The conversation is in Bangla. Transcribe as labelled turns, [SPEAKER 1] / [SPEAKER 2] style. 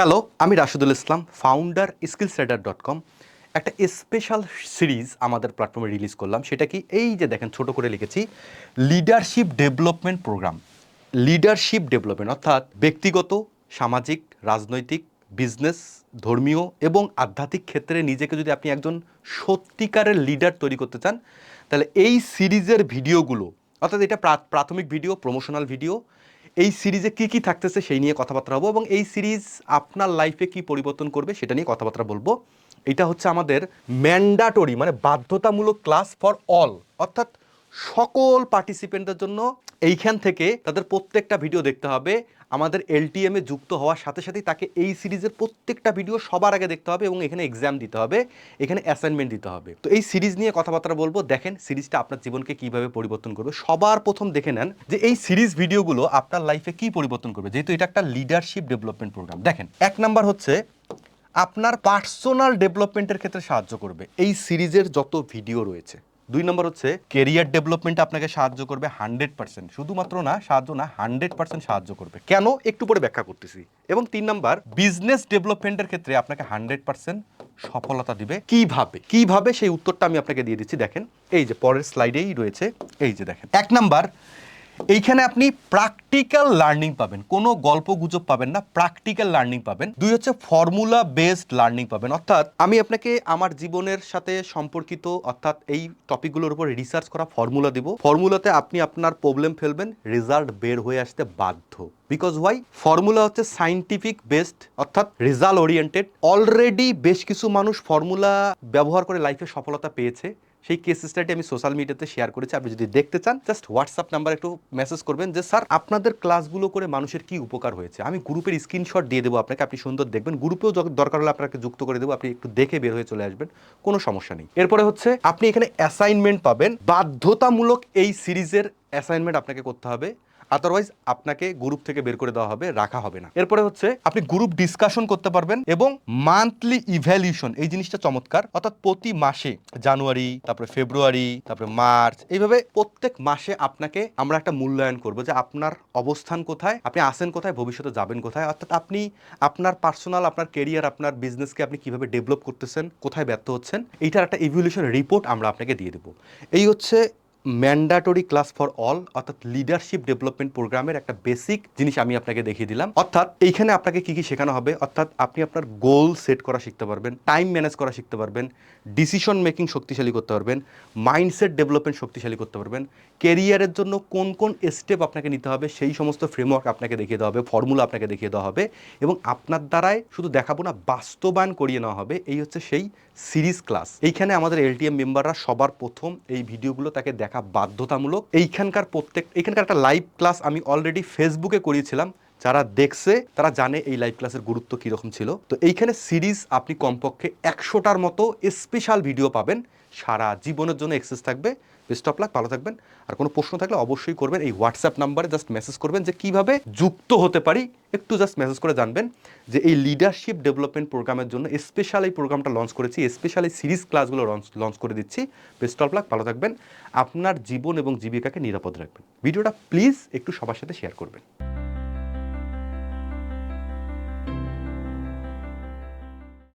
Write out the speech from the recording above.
[SPEAKER 1] হ্যালো আমি Rashidul Islam founder skills rider dot com একটা স্পেশাল সিরিজ আমাদের প্ল্যাটফর্মে রিলিজ করলাম, সেটা কি? এই যে দেখেন, ছোট করে লিখেছি leadership development programme leadership development অর্থাৎ ব্যক্তিগত, সামাজিক, রাজনৈতিক বিজনেস ধর্মীয় এবং আধ্যাত্মিক ক্ষেত্রে নিজেকে যদি আপনি একজন সত্যিকারের লিডার তৈরি করতে চান, তাহলে এই সিরিজের ভিডিওগুলো অর্থাৎ এটা প্রাথমিক ভিডিও প্রমোশনাল ভিডিও এই সিরিজে কী কী থাকতেছে সেই নিয়ে কথাবার্তা হব এবং এই সিরিজ আপনার লাইফে কি পরিবর্তন করবে সেটা নিয়ে কথাবার্তা বলব। এটা হচ্ছে আমাদের ম্যান্ডাটরি মানে বাধ্যতামূলক ক্লাস ফর অল অর্থাৎ সকল পার্টিসিপেন্টদের জন্য এইখান থেকে তাদের প্রত্যেকটা ভিডিও দেখতে হবে। আমাদের এলটিএম যুক্ত হওয়ার সাথে সাথেই তাকে এই সিরিজের প্রত্যেকটা ভিডিও সবার আগে দেখতে হবে এবং এখানে এক্সাম দিতে হবে, এখানে অ্যাসাইনমেন্ট দিতে হবে। তো এই সিরিজ নিয়ে কথাবার্তা বলব, দেখেন সিরিজটা আপনার জীবনকে কীভাবে পরিবর্তন করবে। সবার প্রথম দেখে নেন যে এই সিরিজ ভিডিওগুলো আপনার লাইফে কি পরিবর্তন করবে, যেহেতু এটা একটা লিডারশিপ ডেভেলপমেন্ট প্রোগ্রাম দেখেন, এক নাম্বার হচ্ছে আপনার পার্সোনাল ডেভেলপমেন্টের ক্ষেত্রে সাহায্য করবে। এই সিরিজের যত ভিডিও রয়েছে দুই নম্বর হচ্ছে কেরিয়ার ডেভেলপমেন্ট আপনাকে সাহায্য করবে হান্ড্রেড পার্সেন্ট শুধুমাত্র না, সাহায্য না হান্ড্রেড পার্সেন্ট সাহায্য করবে। কেন? একটু পরে ব্যাখ্যা করতেছি। এবং তিন নম্বর বিজনেস ডেভেলপমেন্টের ক্ষেত্রে আপনাকে হান্ড্রেড পার্সেন্ট সফলতা দিবে। কীভাবে? কীভাবে? সেই উত্তরটা আমি আপনাকে দিয়ে দিচ্ছি। দেখেন, এই যে পরের স্লাইডেই রয়েছে। এই যে দেখেন। এক নাম্বার এইখানে আপনি প্র্যাকটিক্যাল লার্নিং পাবেন। কোনো গল্প গুজব পাবেন না প্র্যাকটিক্যাল লার্নিং পাবেন। দুই হচ্ছে ফর্মুলা বেসড লার্নিং পাবেন। অর্থাৎ আমি আপনাকে আমার জীবনের সাথে সম্পর্কিত অর্থাৎ এই টপিকগুলোর উপর রিসার্চ করা ফর্মুলা দিব। ফর্মুলাতে আপনি আপনার প্রবলেম ফেলবেন রেজাল্ট বের হয়ে আসতে বাধ্য। বিকজ ওয়াই ফর্মুলা হচ্ছে সাইন্টিফিক বেসড অর্থাৎ রেজাল্ট ওরিয়েন্টেড অলরেডি বেশ কিছু মানুষ ফর্মুলা ব্যবহার করে লাইফে সফলতা পেয়েছে। সেই কেস স্টাডি আমি সোশ্যাল মিডিয়াতে শেয়ার করেছি। আপনি যদি দেখতে চান জাস্ট হোয়াটসঅ্যাপ নাম্বার একটু মেসেজ করবেন যে, স্যার, আপনাদের ক্লাসগুলো করে মানুষের কি উপকার হয়েছে? আমি গ্রুপের স্ক্রিনশট দিয়ে দেবো আপনাকে, আপনি সুন্দর দেখবেন। গ্রুপেও দরকার হলে আপনাকে যুক্ত করে দেবো, আপনি একটু দেখে বের হয়ে চলে আসবেন, কোনো সমস্যা নেই। এরপরে হচ্ছে, আপনি এখানে অ্যাসাইনমেন্ট পাবেন। বাধ্যতামূলক এই সিরিজের অ্যাসাইনমেন্ট আপনাকে করতে হবে। আদারওয়াইজ আপনাকে গ্রুপ থেকে বের করে দেওয়া হবে, রাখা হবে না। এরপরে হচ্ছে, আপনি গ্রুপ ডিসকাশন করতে পারবেন এবং মান্থলি ইভ্যালিউশন এই জিনিসটা চমৎকার। অর্থাৎ প্রতি মাসে, জানুয়ারি, তারপরে ফেব্রুয়ারি তারপরে মার্চ এইভাবে প্রত্যেক মাসে আপনাকে আমরা একটা মূল্যায়ন করব যে আপনার অবস্থান কোথায়, আপনি আসেন কোথায়, ভবিষ্যতে যাবেন কোথায়। অর্থাৎ আপনি আপনার পার্সোনাল আপনার কেরিয়ার আপনার বিজনেসকে আপনি কীভাবে ডেভেলপ করতেছেন, কোথায় ব্যর্থ হচ্ছেন, এইটার একটা ইভলিউশন রিপোর্ট আমরা আপনাকে দিয়ে দেবো। এই হচ্ছে ম্যান্ডাটরি ক্লাস ফর অল অর্থাৎ লিডারশিপ ডেভেলপমেন্ট প্রোগ্রামের একটা বেসিক জিনিস আমি আপনাকে দেখিয়ে দিলাম। অর্থাৎ এইখানে আপনাকে কি কি শেখানো হবে? অর্থাৎ আপনি আপনার গোল সেট করা শিখতে পারবেন টাইম ম্যানেজ করা শিখতে পারবেন ডিসিশন মেকিং শক্তিশালী করতে পারবেন মাইন্ডসেট ডেভেলপমেন্ট শক্তিশালী করতে পারবেন কেরিয়ারের জন্য কোন কোন স্টেপ আপনাকে নিতে হবে, সেই সমস্ত ফ্রেমওয়ার্ক আপনাকে দেখিয়ে দেওয়া হবে ফর্মুলা আপনাকে দেখিয়ে দেওয়া হবে এবং আপনার দ্বারাই শুধু দেখাবো না, বাস্তবায়ন করিয়ে নেওয়া হবে, এই হচ্ছে সেই সিরিজ ক্লাস এইখানে আমাদের এলটিএম মেম্বাররা সবার প্রথম এই ভিডিওগুলো তাকে দেখা বাধ্যতামূলক। এইখানকার প্রত্যেক এখানকার একটা লাইভ ক্লাস আমি অলরেডি ফেসবুকে করিয়েছিলাম। যারা দেখছে, তারা জানে এই লাইভ ক্লাসের গুরুত্ব কীরকম ছিল। তো এইখানে সিরিজ আপনি কমপক্ষে একশোটার মতো স্পেশাল ভিডিও পাবেন। সারা জীবনের জন্য এক্সেস থাকবে। বেস্ট অফ লাক ভালো থাকবেন। আর কোনো প্রশ্ন থাকলে অবশ্যই করবেন। এই হোয়াটসঅ্যাপ নাম্বারে জাস্ট মেসেজ করবেন যে কীভাবে যুক্ত হতে পারি। একটু জাস্ট মেসেজ করে জানবেন যে এই লিডারশিপ ডেভেলপমেন্ট প্রোগ্রামের জন্য স্পেশাল এই প্রোগ্রামটা লঞ্চ করেছি। স্পেশাল এই সিরিজ ক্লাসগুলো লঞ্চ লঞ্চ করে দিচ্ছি। বেস্ট অফ লাক ভালো থাকবেন। আপনার জীবন এবং জীবিকাকে নিরাপদ রাখবেন। ভিডিওটা প্লিজ একটু সবার সাথে শেয়ার করবেন।